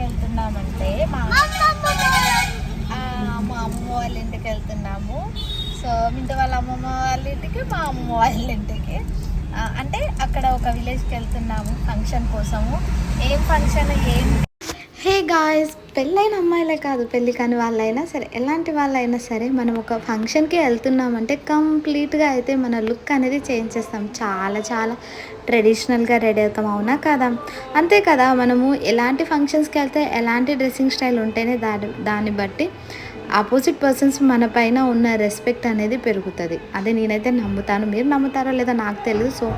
వెళ్తున్నామంటే మా మా అమ్మమ్మ వాళ్ళ ఇంటికి. వెళ్తున్నాము. సో మింట వాళ్ళ అమ్మమ్మ వాళ్ళ ఇంటికి మా అమ్మమ్మ వాళ్ళ ఇంటికి. అంటే అక్కడ ఒక విలేజ్కి వెళ్తున్నాము ఫంక్షన్ కోసము. ఏం ఫంక్షన్ ఏం హే గాయస్ పెళ్ళైన అమ్మాయిలే కాదు పెళ్ళి కాని వాళ్ళైనా సరే ఎలాంటి వాళ్ళైనా సరే మనం ఒక ఫంక్షన్కి వెళ్తున్నామంటే కంప్లీట్గా అయితే మన లుక్ అనేది చేంజ్ చేస్తాం. చాలా చాలా ట్రెడిషనల్గా రెడీ అవుతాం అవునా కదా? అంతే కదా మనము ఎలాంటి ఫంక్షన్స్కి వెళ్తే ఎలాంటి డ్రెస్సింగ్ స్టైల్ ఉంటేనే దాని దాన్ని బట్టి ఆపోజిట్ పర్సన్స్ మన పైన ఉన్న రెస్పెక్ట్ అనేది పెరుగుతుంది. అదే నేనైతే నమ్ముతాను. మీరు నమ్ముతారో లేదో నాకు తెలియదు సో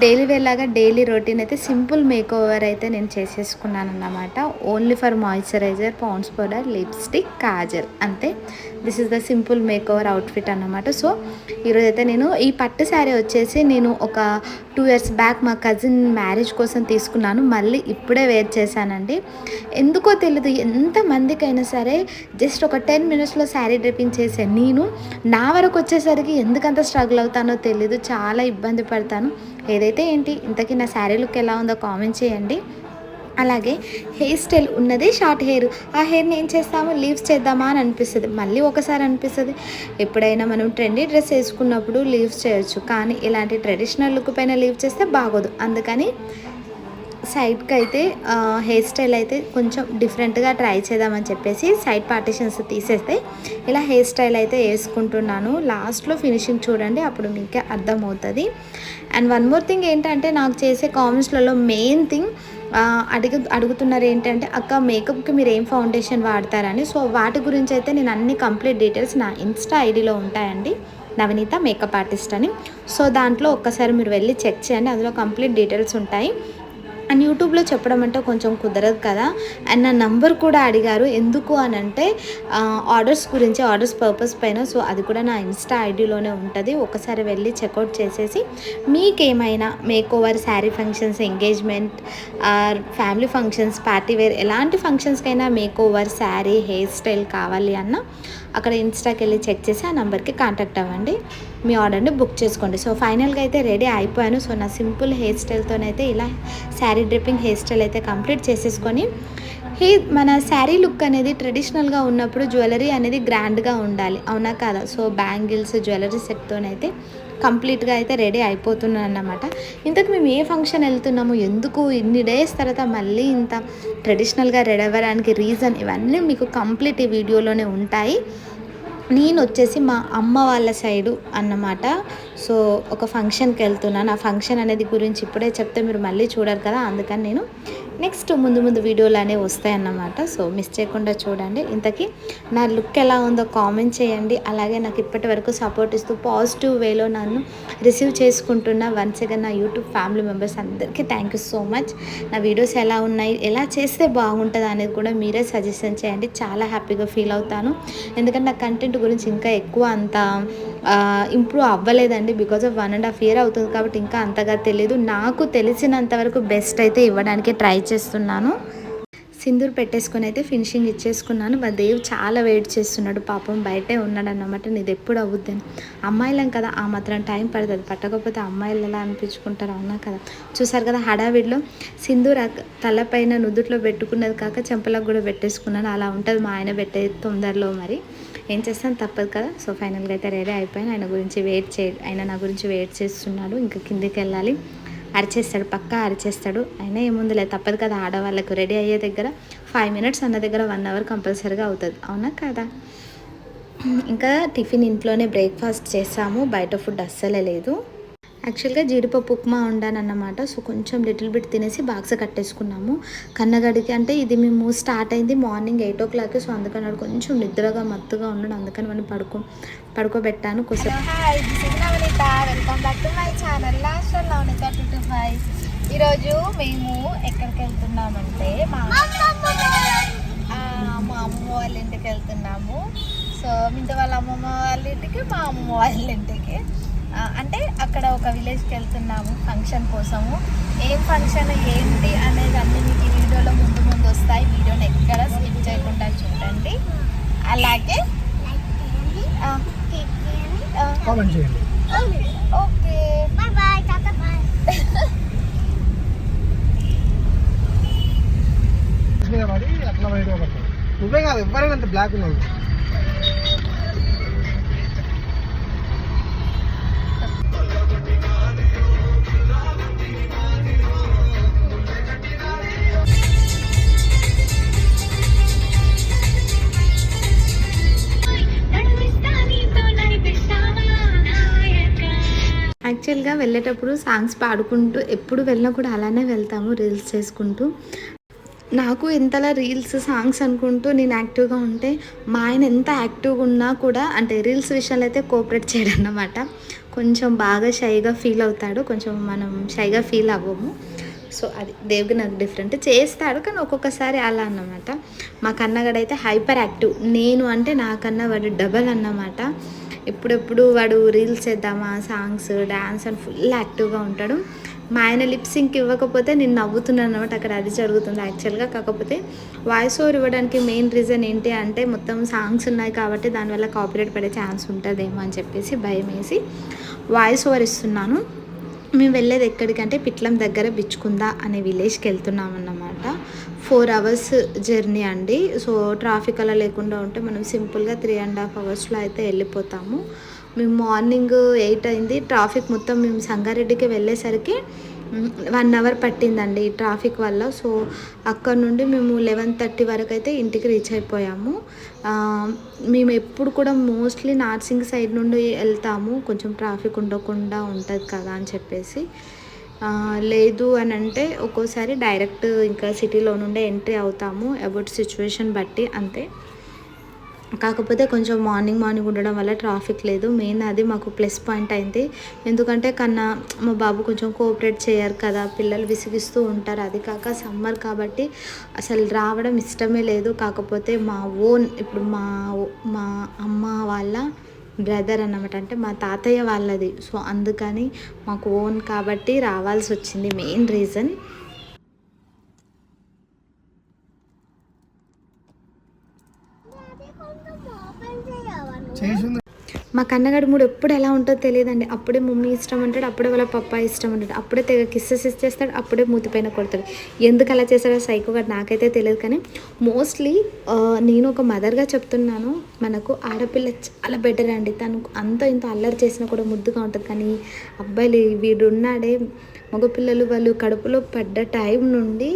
డైలీ వేలాగా డైలీ రొటీన్ అయితే సింపుల్ మేక్ ఓవర్ అయితే నేను చేసేసుకున్నాను అన్నమాట only for moisturiser Pond's powder lipstick kajal. అంతే. This is the simple make over outfit అన్నమాట. సో ఈరోజు అయితే నేను ఈ పట్టు శారీ వచ్చేసి నేను ఒక టూ ఇయర్స్ బ్యాక్ మా కజిన్ మ్యారేజ్ కోసం తీసుకున్నాను. మళ్ళీ ఇప్పుడే వేర్ చేశానండి. ఎందుకో తెలియదు ఎంతమందికైనా సరే జస్ట్ ఒక టెన్ మినిట్స్లో శారీ డ్రిప్పింగ్ చేసే నేను నా వరకు వచ్చేసరికి ఎందుకంత స్ట్రగుల్ అవుతానో తెలీదు. చాలా ఇబ్బంది పడతాను. ఏదైతే ఏంటి ఇంతకీ నా శారీ లుక్ ఎలా ఉందో కామెంట్ చేయండి. అలాగే హెయిర్ స్టైల్ ఉన్నది షార్ట్ హెయిర్. ఆ హెయిర్ని ఏం చేస్తాము? లీవ్స్ చేద్దామా అని అనిపిస్తుంది. మళ్ళీ ఒకసారి అనిపిస్తుంది. ఎప్పుడైనా మనం ట్రెండీ డ్రెస్ వేసుకున్నప్పుడు లీవ్స్ చేయొచ్చు. కానీ ఇలాంటి ట్రెడిషనల్ లుక్ పైన లీవ్ చేస్తే బాగోదు. అందుకని సైడ్కి అయితే హెయిర్ స్టైల్ అయితే కొంచెం డిఫరెంట్గా ట్రై చేద్దామని చెప్పేసి సైడ్ పార్టిషన్స్ తీసేస్తే ఇలా హెయిర్ స్టైల్ అయితే వేసుకుంటున్నాను. లాస్ట్లో ఫినిషింగ్ చూడండి అప్పుడు మీకే అర్థమవుతుంది. అండ్ వన్ మోర్ థింగ్ ఏంటంటే నాకు చేసే కామెంట్స్లలో మెయిన్ థింగ్ అడుగు అడుగుతున్నారు ఏంటంటే అక్క మేకప్కి మీరు ఏం ఫౌండేషన్ వాడతారని? సో వాటి గురించి అయితే నేను అన్ని కంప్లీట్ డీటెయిల్స్ నా ఇన్స్టా ఐడిలో ఉంటాయండి నవనీత మేకప్ ఆర్టిస్ట్ అని. సో దాంట్లో ఒక్కసారి మీరు వెళ్ళి చెక్ చేయండి అందులో కంప్లీట్ డీటెయిల్స్ ఉంటాయి. అండ్ యూట్యూబ్లో చెప్పడం అంటే కొంచెం కుదరదు కదా. అండ్ నా నంబర్ కూడా అడిగారు. ఎందుకు అని అంటే ఆర్డర్స్ గురించి ఆర్డర్స్ పర్పస్ పైన సో అది కూడా నా ఇన్స్టా ఐడిలోనే ఉంటుంది. ఒకసారి వెళ్ళి చెక్అవుట్ చేసేసి మీకేమైనా make over sari functions engagement or family functions party wear ఎలాంటి ఫంక్షన్స్కైనా make over sari hair style కావాలి అన్న అక్కడ ఇన్స్టాకి వెళ్ళి చెక్ చేసి ఆ నెంబర్కి కాంటాక్ట్ అవ్వండి. మీ ఆర్డర్ని బుక్ చేసుకోండి. సో ఫైనల్గా అయితే రెడీ అయిపోయాను. సో నా సింపుల్ హెయిర్ స్టైల్తోనైతే ఇలా శారీ డ్రిప్పింగ్ హెయిర్ స్టైల్ అయితే కంప్లీట్ చేసేసుకొని హే మన శారీ లుక్ అనేది ట్రెడిషనల్గా ఉన్నప్పుడు జ్యువెలరీ అనేది గ్రాండ్గా ఉండాలి. అవునా కాదా? సో బ్యాంగిల్స్ జ్యువెలరీ సెట్తోనైతే కంప్లీట్గా అయితే రెడీ అయిపోతున్నాను అన్నమాట. ఇంతకు మేము ఏ ఫంక్షన్ వెళ్తున్నాము? ఎందుకు? ఇన్ని డేస్ తర్వాత మళ్ళీ ఇంత ట్రెడిషనల్గా రెడీ అవ్వడానికి రీజన్ ఇవన్నీ మీకు కంప్లీట్ ఈ వీడియోలోనే ఉంటాయి. నేను వచ్చేసి మా అమ్మ వాళ్ళ సైడు అన్నమాట. సో ఒక ఫంక్షన్కి వెళ్తున్నాను. ఆ ఫంక్షన్ అనేది గురించి ఇప్పుడే చెప్తే మీరు మళ్ళీ చూడరు కదా అందుకని నేను నెక్స్ట్ ముందు ముందు వీడియోలు అనేవి వస్తాయన్నమాట. సో మిస్ చేయకుండా చూడండి. ఇంతకీ నా లుక్ ఎలా ఉందో కామెంట్ చేయండి. అలాగే నాకు ఇప్పటి వరకు సపోర్ట్ ఇస్తూ పాజిటివ్ వేలో నన్ను రిసీవ్ చేసుకుంటున్న వన్స్ అగైన్ నా యూట్యూబ్ ఫ్యామిలీ మెంబర్స్ అందరికీ థ్యాంక్ యూ సో మచ్ నా వీడియోస్ ఎలా ఉన్నాయి ఎలా చేస్తే బాగుంటుంది అనేది కూడా మీరే సజెషన్ చేయండి. చాలా హ్యాపీగా ఫీల్ అవుతాను. ఎందుకంటే నా కంటెంట్ గురించి ఇంకా ఎక్కువ అంత ఇంప్రూవ్ అవ్వలేదండి. Because of one and half year అవుతుంది కాబట్టి ఇంకా అంతగా తెలియదు నాకు తెలిసినంత వరకు బెస్ట్ అయితే ఇవ్వడానికి ట్రై చేస్తున్నాను. సింధూర్ పెట్టేసుకొని అయితే ఫినిషింగ్ ఇచ్చేసుకున్నాను. మా దేవ్ చాలా వెయిట్ చేస్తున్నాడు. పాపం బయటే ఉన్నాడు అన్నమాట నీది ఎప్పుడు అవుద్దని. అమ్మాయిలం కదా ఆ మాత్రం టైం పడుతుంది. పట్టకపోతే అమ్మాయిలు ఎలా అనిపించుకుంటారు? అవునా కదా? చూసారు కదా హడావిడిలో సింధూర్ తలపైన నుదుట్లో పెట్టుకున్నది కాక చెంపలకు కూడా పెట్టేసుకున్నాను. అలా ఉంటుంది మా ఆయన పెట్టే తొందరలో మరి. ఏం చేస్తాను? తప్పదు కదా. సో ఫైనల్గా అయితే రెడీ అయిపోయాను. ఆయన గురించి వెయిట్ చే ఆయన నా గురించి వెయిట్ చేస్తున్నాడు. ఇంకా కిందికి వెళ్ళాలి. అరిచేస్తాడు. పక్కా అరిచేస్తాడు. అయినా ఏముందిలే తప్పదు కదా ఆడవాళ్ళకు. రెడీ అయ్యే దగ్గర ఫైవ్ మినిట్స్ అన్న దగ్గర వన్ అవర్ కంపల్సరీగా అవుతుంది. అవునా కదా? ఇంకా టిఫిన్ ఇంట్లోనే బ్రేక్ఫాస్ట్ చేసాము. బయట ఫుడ్ అస్సలే లేదు. యాక్చువల్గా జీడిపప్పు ఉప్మా వండానన్నమాట. సో కొంచెం లిటిల్ బిట్ తినేసి బాక్స్ కట్టేసుకున్నాము. కన్నగడికి అంటే ఇది మేము స్టార్ట్ అయింది morning eight o'clock so అందుకని వాడు కొంచెం నిద్రగా మత్తుగా ఉన్నాడు. అందుకని మనం పడుకో పడుకోబెట్టాను కొంచెం welcome back to my channel last five ఈరోజు మేము ఎక్కడికి వెళ్తున్నామంటే మా మా అమ్మమ్మ వాళ్ళ ఇంటికి వెళ్తున్నాము. సో మింట వాళ్ళ అమ్మమ్మ వాళ్ళ ఇంటికి మా అమ్మమ్మ వాళ్ళ ఇంటికి. అంటే అక్కడ ఒక విలేజ్కి వెళ్తున్నాము ఫంక్షన్ కోసము. ఏం ఫంక్షన్ ఏంటి అనేది అన్ని మీకు ఈ వీడియోలో ముందు ముందు వస్తాయి. వీడియోని ఎక్కడ స్కిప్ చేయకుండా చూడండి. అలాగే ఓకే. నువ్వే కాదు ఎవరైనా బ్లాక్ ఉన్నావు. యాక్చువల్గా వెళ్ళేటప్పుడు సాంగ్స్ పాడుకుంటూ ఎప్పుడు వెళ్ళినా కూడా అలానే వెళ్తాము రీల్స్ చేసుకుంటూ. నాకు ఎంతలా రీల్స్ సాంగ్స్ అనుకుంటూ నేను యాక్టివ్గా ఉంటే మా ఆయన ఎంత యాక్టివ్గా ఉన్నా కూడా అంటే రీల్స్ విషయంలో అయితే కోఆపరేట్ చేయడం అన్నమాట కొంచెం బాగా షైగా ఫీల్ అవుతాడు కొంచెం మనం షైగా ఫీల్ అవ్వము. సో అది దేవుడికి నాకు డిఫరెంట్ చేస్తాడు కానీ ఒక్కొక్కసారి అలా అన్నమాట. మా కన్నగడైతే హైపర్ యాక్టివ్ నేను అంటే నాకన్నా వాడు డబల్ అన్నమాట. ఎప్పుడెప్పుడు వాడు రీల్స్ చేద్దామా సాంగ్స్ డ్యాన్స్ అని ఫుల్ యాక్టివ్గా ఉంటాడు. మా ఆయన లిప్సింక్ ఇవ్వకపోతే నేను నవ్వుతున్నాను అనమాట అక్కడ అది జరుగుతుంది యాక్చువల్గా కాకపోతే వాయిస్ ఓవర్ ఇవ్వడానికి మెయిన్ రీజన్ ఏంటి అంటే మొత్తం సాంగ్స్ ఉన్నాయి కాబట్టి దానివల్ల కాపీరేట్ పడే ఛాన్స్ ఉంటుందేమో అని చెప్పేసి భయం వేసి వాయిస్ ఓవర్ ఇస్తున్నాను. మేము వెళ్ళేది ఎక్కడికంటే పిట్లం దగ్గర బిచ్చుకుందా అనే విలేజ్కి వెళ్తున్నాం అన్నమాట. ఫోర్ అవర్స్ జర్నీ అండి. సో ట్రాఫిక్ అలా లేకుండా ఉంటే మనం సింపుల్గా త్రీ అండ్ హాఫ్ అవర్స్లో అయితే వెళ్ళిపోతాము. మేము మార్నింగ్ ఎయిట్ అయింది. ట్రాఫిక్ మొత్తం మేము సంగారెడ్డికి వెళ్ళేసరికి వన్ అవర్ పట్టిందండి ఈ ట్రాఫిక్ వల్ల. సో అక్కడ నుండి మేము లెవెన్ థర్టీ వరకు అయితే ఇంటికి రీచ్ అయిపోయాము. మేము ఎప్పుడు కూడా మోస్ట్లీ నార్సింగ్ సైడ్ నుండి వెళ్తాము. కొంచెం ట్రాఫిక్ ఉండకుండా ఉంటుంది కదా అని చెప్పేసి. లేదు అని అంటే ఒక్కోసారి డైరెక్ట్ ఇంకా సిటీలో నుండే ఎంట్రీ అవుతాము అబౌట్ సిచ్యువేషన్ బట్టి అంతే. కాకపోతే కొంచెం మార్నింగ్ మార్నింగ్ ఉండడం వల్ల ట్రాఫిక్ లేదు. మెయిన్ అది మాకు ప్లస్ పాయింట్ అయింది. ఎందుకంటే కన్నా మా బాబు కొంచెం కోఆపరేట్ చేయరు కదా పిల్లలు విసిగిస్తూ ఉంటారు. అది కాక సమ్మర్ కాబట్టి అసలు రావడం ఇష్టమే లేదు. కాకపోతే మా ఓన్ ఇప్పుడు మా ఓ- మా అమ్మ వాళ్ళ బ్రదర్ అన్నమాట. అంటే మా తాతయ్య వాళ్ళది. సో అందుకని మాకు ఓన్ కాబట్టి రావాల్సి వచ్చింది మెయిన్ రీజన్. మా కన్నగాడి మూడు ఎప్పుడు ఎలా ఉంటుందో తెలియదండి. అప్పుడే మమ్మీ ఇష్టం అంటాడు అప్పుడే వాళ్ళ పప్ప ఇష్టం అంటాడు అప్పుడే తెగ కిస్సెస్ ఇచ్చేస్తాడు అప్పుడే మూతిపైన కొడతాడు. ఎందుకు అలా చేస్తాడో సైకోగా నాకైతే తెలియదు కానీ మోస్ట్లీ నేను ఒక మదర్గా చెప్తున్నాను మనకు ఆడపిల్ల చాలా బెటర్ అండి. తను అంత ఇంత అల్లరి చేసినా కూడా ముద్దుగా ఉంటుంది కానీ అబ్బాయిలు వీడు ఉన్నాడే మగపిల్లలు వాళ్ళు కడుపులో పడ్డ టైం నుండి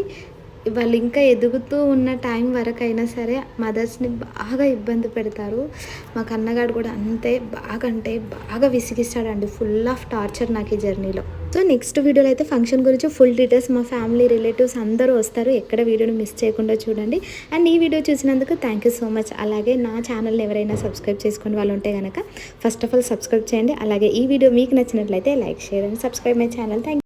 వాళ్ళు ఇంకా ఎదుగుతూ ఉన్న టైం వరకు అయినా సరే మదర్స్ని బాగా ఇబ్బంది పెడతారు. మా కన్నగాడు కూడా అంతే బాగా అంటే బాగా విసిగిస్తాడండి. ఫుల్ ఆఫ్ టార్చర్ నాకు ఈ జర్నీలో సో నెక్స్ట్ వీడియోలో అయితే ఫంక్షన్ గురించి ఫుల్ డీటెయిల్స్ మా ఫ్యామిలీ రిలేటివ్స్ అందరూ వస్తారు. ఎక్కడ వీడియోని మిస్ చేయకుండా చూడండి. అండ్ ఈ వీడియో చూసినందుకు థ్యాంక్ యూ సో మచ్ అలాగే నా ఛానల్ని ఎవరైనా సబ్స్క్రైబ్ చేసుకుని వాళ్ళు ఉంటే కనుక ఫస్ట్ ఆఫ్ ఆల్ సబ్స్క్రైబ్ చేయండి. అలాగే ఈ వీడియో మీకు నచ్చినట్లయితే like share and subscribe my channel thank